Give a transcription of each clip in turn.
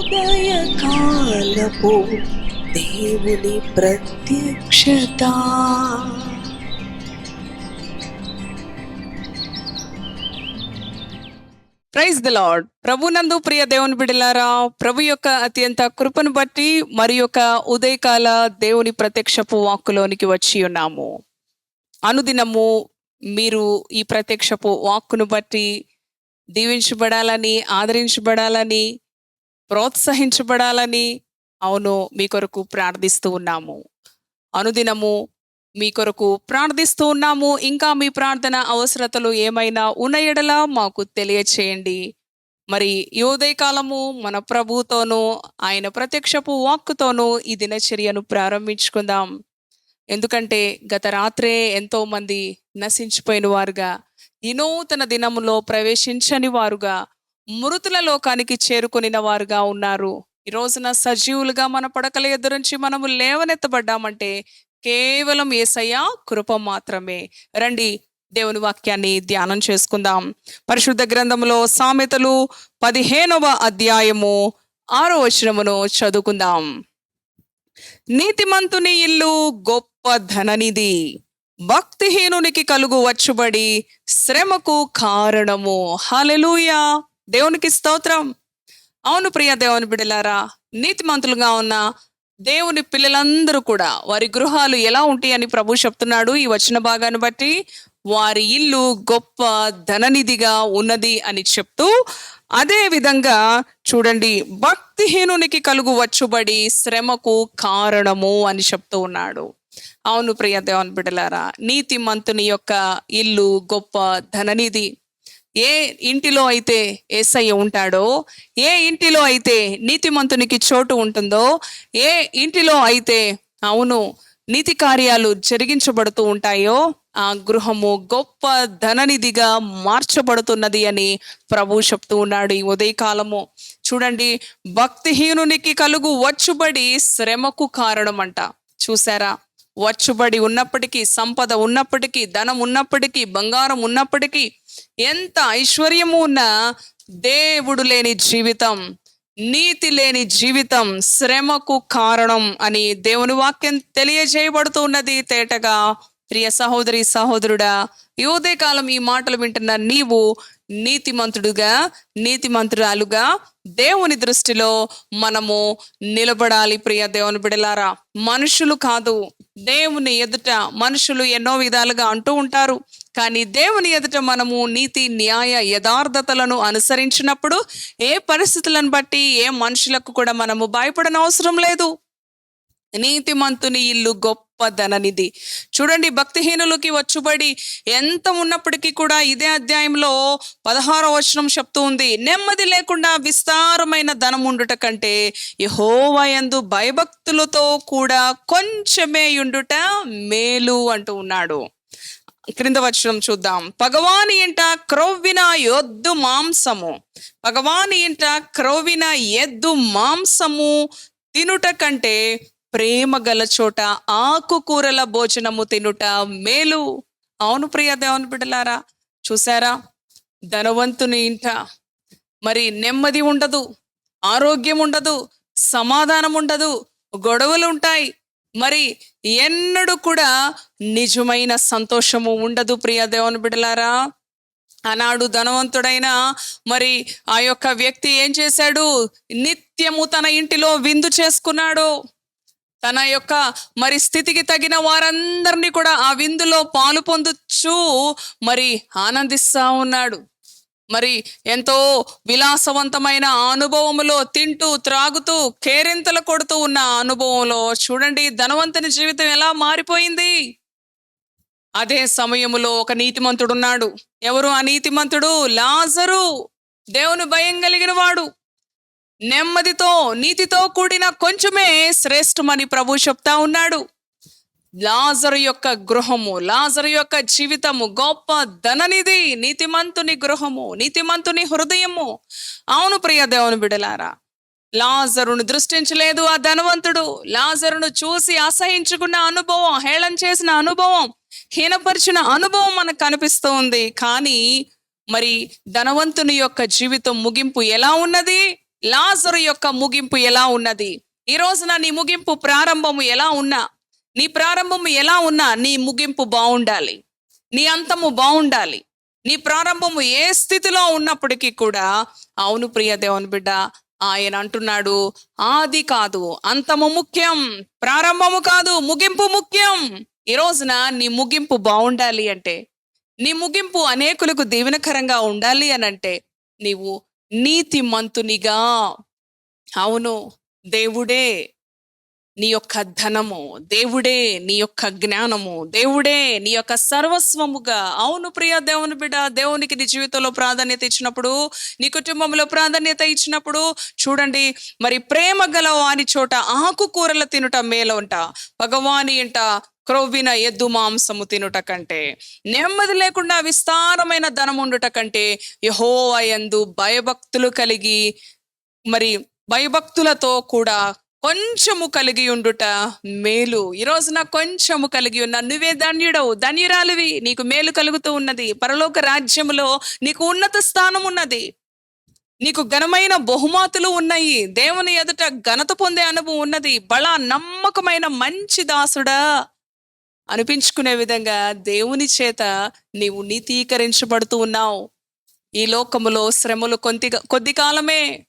ఉదయకాలపు దేవుని ప్రత్యక్షత. ప్రైజ్ ద లార్డ్ ప్రభునందు ప్రియ దేవుని బిడలారా ప్రభు యొక్క అత్యంత కృపను బట్టి మరి యొక్క ఉదయకాల దేవుని ప్రత్యక్షపు వాక్కులోనికి వచ్చి ఉన్నాము. అనుదినము మీరు ఈ ప్రత్యక్షపు వాక్కును బట్టి దీవించబడాలని ఆదరించబడాలని ప్రోత్సహించబడాలని అవును మీ కొరకు ప్రార్థిస్తూ ఉన్నాము. అనుదినము మీ కొరకు ప్రార్థిస్తూ ఉన్నాము. ఇంకా మీ ప్రార్థన అవసరతలు ఏమైనా ఉన్న ఎడలా మాకు తెలియచేయండి. మరి ఈ కాలము మన ప్రభుతోనూ ఆయన ప్రత్యక్షపు వాక్కుతోనూ ఈ దినచర్యను ప్రారంభించుకుందాం. ఎందుకంటే గత రాత్రే ఎంతో మంది నశించిపోయిన వారుగా ఈ నూతన దినములో ప్రవేశించని వారుగా మృతుల లోకానికి చేరుకొనిన వారుగా ఉన్నారు. ఈ రోజున సజీవులుగా మన పడకల ఎదురించి మనము లేవనెత్తబడ్డామంటే కేవలం ఏసయ్య కృప మాత్రమే. రండి దేవుని వాక్యాన్ని ధ్యానం చేసుకుందాం. పరిశుద్ధ గ్రంథములో సామెతలు పదిహేనవ అధ్యాయము ఆరో వచనమును చదువుకుందాం. నీతిమంతుని ఇల్లు గొప్ప ధననిధి. భక్తిహీనునికి కలుగు వచ్చుబడి శ్రమకు కారణము. హలెలూయా దేవునికి స్తోత్రం. అవును ప్రియ దేవుని బిడలారా నీతిమంతులుగా ఉన్న దేవుని పిల్లలందరూ కూడా వారి గృహాలు ఎలా ఉంటాయి అని ప్రభు చెప్తున్నాడు ఈ వచ్చిన భాగాన్ని బట్టి. వారి ఇల్లు గొప్ప ధననిధిగా ఉన్నది అని చెప్తూ అదే విధంగా చూడండి భక్తిహీనునికి కలుగు వచ్చుబడి శ్రమకు కారణము అని చెప్తూ ఉన్నాడు. అవును ప్రియ దేవన్ బిడలారా నీతిమంతుని యొక్క ఇల్లు గొప్ప ధననిధి. ఏ ఇంటిలో అయితే ఏసయ్య ఉంటాడో ఏ ఇంటిలో అయితే నీతిమంతునికి చోటు ఉంటుందో ఏ ఇంటిలో అయితే అవును నీతి కార్యాలు జరిగించబడుతూ ఉంటాయో ఆ గృహము గొప్ప ధననిధిగా మార్చబడుతున్నది అని ప్రభు చెప్తూ ఉన్నాడు ఈ ఉదయకాలము. చూడండి భక్తిహీనునికి కలుగు వచ్చుబడి శ్రమకు కారణమంట. చూసారా వచ్చుబడి ఉన్నప్పటికీ సంపద ఉన్నప్పటికీ ధనం ఉన్నప్పటికీ బంగారం ఉన్నప్పటికీ ఎంత ఐశ్వర్యము ఉన్నా దేవుడు లేని జీవితం నీతి లేని జీవితం శ్రమకు కారణం అని దేవుని వాక్యం తెలియజేయబడుతూ ఉన్నది తేటగా. ప్రియ సహోదరి సహోదరుడా యువదే కాలం ఈ మాటలు వింటున్న నీవు నీతిమంతుడుగా నీతిమంతురాలుగా దేవుని దృష్టిలో మనము నిలబడాలి ప్రియ దేవుని బిడలారా. మనుషులు కాదు దేవుని ఎదుట మనుషులు ఎన్నో విధాలుగా అంటూ ఉంటారు. కానీ దేవుని ఎదుట మనము నీతి న్యాయ యథార్థతలను అనుసరించినప్పుడు ఏ పరిస్థితులను బట్టి ఏ మనుషులకు కూడా మనము భయపడనవసరం లేదు. నీతిమంతుని ఇల్లు గొప్ప ధననిధి. చూడండి భక్తిహీనులకి వచ్చుబడి ఎంత ఉన్నప్పటికీ కూడా ఇదే అధ్యాయంలో పదహారో వచనం చెప్తూ ఉంది. నెమ్మది లేకుండా విస్తారమైన ధనం ఉండుట కంటే యహోవయందు భయభక్తులతో కూడా కొంచెమే ఉండుట మేలు అంటూ ఉన్నాడు. క్రింద వచనం చూద్దాం. భగవాని ఇంట క్రొవ్విన యొద్దు మాంసము. భగవాని ఇంట క్రొవ్విన ఎద్దు మాంసము తినుట కంటే ప్రేమ గల చోట ఆకుకూరల భోజనము తినుట మేలు. అవును ప్రియ దేవుని బిడ్డలారా చూసారా ధనవంతుని ఇంట మరి నెమ్మది ఉండదు ఆరోగ్యం ఉండదు సమాధానం ఉండదు గొడవలు ఉంటాయి. మరి ఎన్నడూ కూడా నిజమైన సంతోషము ఉండదు ప్రియ దేవుని బిడ్డలారా. ఆనాడు ధనవంతుడైన మరి ఆ యొక్క వ్యక్తి ఏం చేశాడు? నిత్యము తన ఇంటిలో విందు చేసుకున్నాడు. తన యొక్క మరి స్థితికి తగిన వారందరినీ కూడా ఆ విందులో పాలు పొందుచు మరి ఆనందిస్తా ఉన్నాడు. మరి ఎంతో విలాసవంతమైన అనుభవములో తింటూ త్రాగుతూ కేరింతలు కొడుతూ ఉన్న అనుభవంలో చూడండి ధనవంతుని జీవితం ఎలా మారిపోయింది? అదే సమయములో ఒక నీతిమంతుడున్నాడు. ఎవరు ఆ నీతిమంతుడు? లాజరు. దేవుని భయం కలిగిన వాడు. నెమ్మదితో నీతితో కూడిన కొంచెమే శ్రేష్టమని ప్రభు చెప్తా ఉన్నాడు. లాజరు యొక్క గృహము లాజరు యొక్క జీవితము గొప్ప ధననిధి నీతిమంతుని గృహము నీతిమంతుని హృదయము. అవును ప్రియ దేవుని బిడలారా లాజరును దృష్టించలేదు ఆ ధనవంతుడు. లాజరును చూసి అసహించుకున్న అనుభవం హేళన చేసిన అనుభవం హీనపరిచిన అనుభవం మనకు కనిపిస్తూ ఉంది. కానీ మరి ధనవంతుని యొక్క జీవితం ముగింపు ఎలా ఉన్నది? లాజరు యొక్క ముగింపు ఎలా ఉన్నది? ఈ రోజున నీ ముగింపు ప్రారంభము ఎలా ఉన్నా నీ ప్రారంభము ఎలా ఉన్నా నీ ముగింపు బాగుండాలి నీ అంతము బాగుండాలి నీ ప్రారంభము ఏ స్థితిలో ఉన్నప్పటికీ కూడా అవును ప్రియ దేవుని బిడ్డ ఆయన అంటున్నాడు ఆది కాదు అంతము ముఖ్యం ప్రారంభము కాదు ముగింపు ముఖ్యం. ఈ రోజున నీ ముగింపు బాగుండాలి అంటే నీ ముగింపు అనేకులకు దీవెనకరంగా ఉండాలి అని అంటే నీవు నీతిమంతునిగా. అవును దేవుడే నీ యొక్క ధనము దేవుడే నీ యొక్క జ్ఞానము దేవుడే నీ యొక్క సర్వస్వముగా. అవును ప్రియ దేవుని బిడ్డ దేవునికి నీ జీవితంలో ప్రాధాన్యత ఇచ్చినప్పుడు నీ కుటుంబంలో ప్రాధాన్యత ఇచ్చినప్పుడు చూడండి మరి ప్రేమ గల వాని చోట ఆకుకూరలు తినుట మేలంట. భగవాని ఇంట క్రొవ్విన ఎద్దు మాంసము తినుట కంటే నెమ్మది లేకుండా విస్తారమైన ధనం ఉండుట కంటే యహోవయందు భయభక్తులు కలిగి మరి భయభక్తులతో కూడా కొంచెము కలిగి ఉండుట మేలు. ఈ రోజున కొంచెము కలిగి ఉన్న నువ్వే ధన్యుడవు. ధన్యురాలివి నీకు మేలు కలుగుతూ ఉన్నది. పరలోక రాజ్యములో నీకు ఉన్నత స్థానం ఉన్నది. నీకు ఘనమైన బహుమతులు ఉన్నాయి. దేవుని ఎదుట ఘనత పొందే అనుభవం ఉన్నది. బళ నమ్మకమైన మంచి దాసుడా. అనిపించుకునే విధంగా దేవుని చేత నీవు నీతీకరించబడుతూ ఉన్నావు. ఈ లోకములో శ్రమలు కొంత కొద్ది కాలమే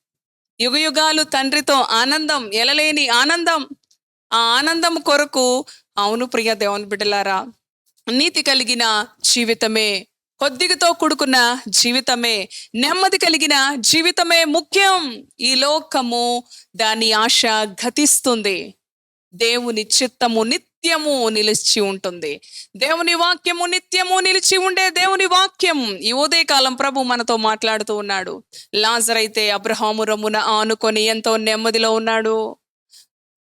యుగయుగాలు తండ్రితో ఆనందం ఎలలేని ఆనందం. ఆ ఆనందం కొరకు అవును ప్రియ దేవుని బిడ్డలారా నీతి కలిగిన జీవితమే కొద్దిగతో కూడుకున్న జీవితమే నెమ్మది కలిగిన జీవితమే ముఖ్యం. ఈ లోకము దాని ఆశ గతిస్తుంది. దేవుని చిత్తము నిత్యము నిలిచి ఉంటుంది. దేవుని వాక్యము నిత్యము నిలిచి ఉండే దేవుని వాక్యం ఈ ఉదయకాలం ప్రభు మనతో మాట్లాడుతూ ఉన్నాడు. లాజరైతే అబ్రహాము రమ్మున ఆనుకొని ఎంతో నెమ్మదిలో ఉన్నాడు.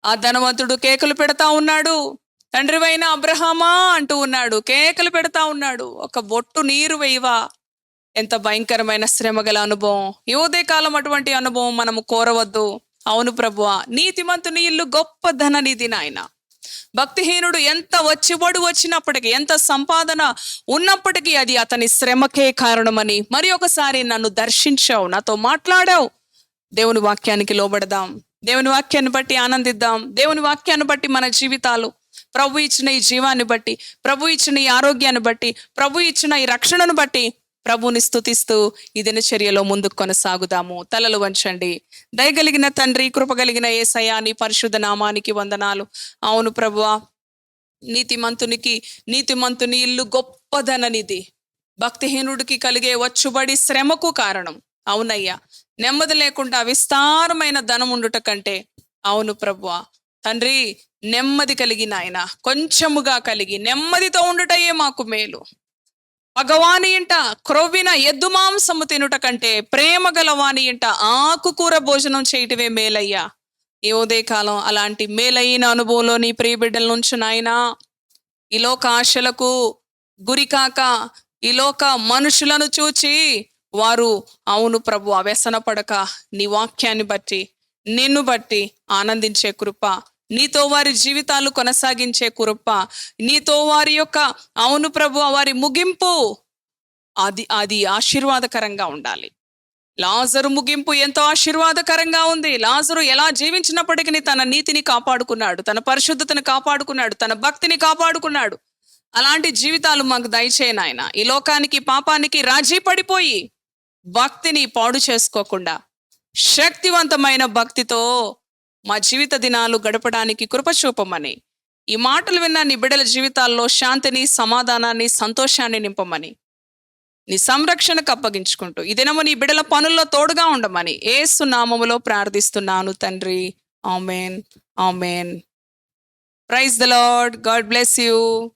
ఆ ధనవంతుడు కేకులు పెడతా ఉన్నాడు. తండ్రివైన అబ్రహామా అంటూ ఉన్నాడు. కేకలు పెడతా ఉన్నాడు. ఒక బొట్టు నీరు వేయవా? ఎంత భయంకరమైన శ్రమ గల అనుభవం. యువదే కాలం అటువంటి అనుభవం మనము కోరవద్దు. అవును ప్రభువా నీతిమంతుని ఇల్లు గొప్ప ధననిధి నాయన. భక్తిహీనుడు ఎంత వచ్చిబడు వచ్చినప్పటికీ ఎంత సంపాదన ఉన్నప్పటికీ అది అతని శ్రమకే కారణమని మరి ఒకసారి నన్ను దర్శించావు నాతో మాట్లాడావు. దేవుని వాక్యానికి లోబడదాం. దేవుని వాక్యాన్ని బట్టి ఆనందిద్దాం. దేవుని వాక్యాన్ని బట్టి మన జీవితాలు ప్రభు ఇచ్చిన ఈ జీవాన్ని బట్టి ప్రభు ఇచ్చిన ఈ ఆరోగ్యాన్ని బట్టి ప్రభు ఇచ్చిన ఈ రక్షణను బట్టి ప్రభుని స్తుతిస్తూ ఈ దినచర్యలో ముందుకు కొనసాగుదాము. తలలు వంచండి. దయగలిగిన తండ్రి కృపగలిగిన ఏ నీ పరిశుద్ధ నామానికి వందనాలు. అవును ప్రభువా నీతిమంతునికి నీతిమంతుని ఇల్లు గొప్పదననిది. భక్తిహీనుడికి కలిగే వచ్చుబడి శ్రమకు కారణం. అవునయ్యా నెమ్మది లేకుండా విస్తారమైన ధనం ఉండుట కంటే అవును ప్రభువా. తండ్రి నెమ్మది కలిగిన ఆయన కొంచెముగా కలిగి నెమ్మదితో ఉండుటయే మాకు మేలు. పగవాని ఇంట క్రొవ్విన ఎద్దు మాంసము తినుట కంటే ప్రేమ గలవాని ఇంట ఆకుకూర భోజనం చేయటమే మేలయ్యా. ఈ ఉదయకాలం అలాంటి మేలైన అనుభవంలో నీ ప్రియబిడ్డల నుంచి నాయనా. ఈ లోక ఆశలకు గురికాక ఈ లోక మనుషులను చూచి వారు అవును ప్రభు వ్యసన పడక. నీ వాక్యాన్ని బట్టి నిన్ను బట్టి ఆనందించే కృప నీతో వారి జీవితాలు కొనసాగించే కృప. నీతో వారి యొక్క అవును ప్రభు వారి ముగింపు. అది అది ఆశీర్వాదకరంగా ఉండాలి. లాజరు ముగింపు ఎంతో ఆశీర్వాదకరంగా ఉంది. లాజరు ఎలా జీవించినప్పటికీ తన నీతిని కాపాడుకున్నాడు. తన పరిశుద్ధతను కాపాడుకున్నాడు. తన భక్తిని కాపాడుకున్నాడు. అలాంటి జీవితాలు మాకు దయచేయను ఆయన ఈ లోకానికి పాపానికి రాజీ పడిపోయి భక్తిని పాడు చేసుకోకుండా శక్తివంతమైన భక్తితో మా జీవిత దినాలు గడపడానికి కృపచూపమని ఈ మాటలు విన్న నీ బిడ్డల జీవితాల్లో శాంతిని సమాధానాన్ని సంతోషాన్ని నింపమని. నీ సంరక్షణకు అప్పగించుకుంటూ ఈ దినము నీ బిడ్డల పనుల్లో తోడుగా ఉండమని ఏసు నామములో ప్రార్థిస్తున్నాను తండ్రి. Amen. Amen. Praise the Lord. God bless you.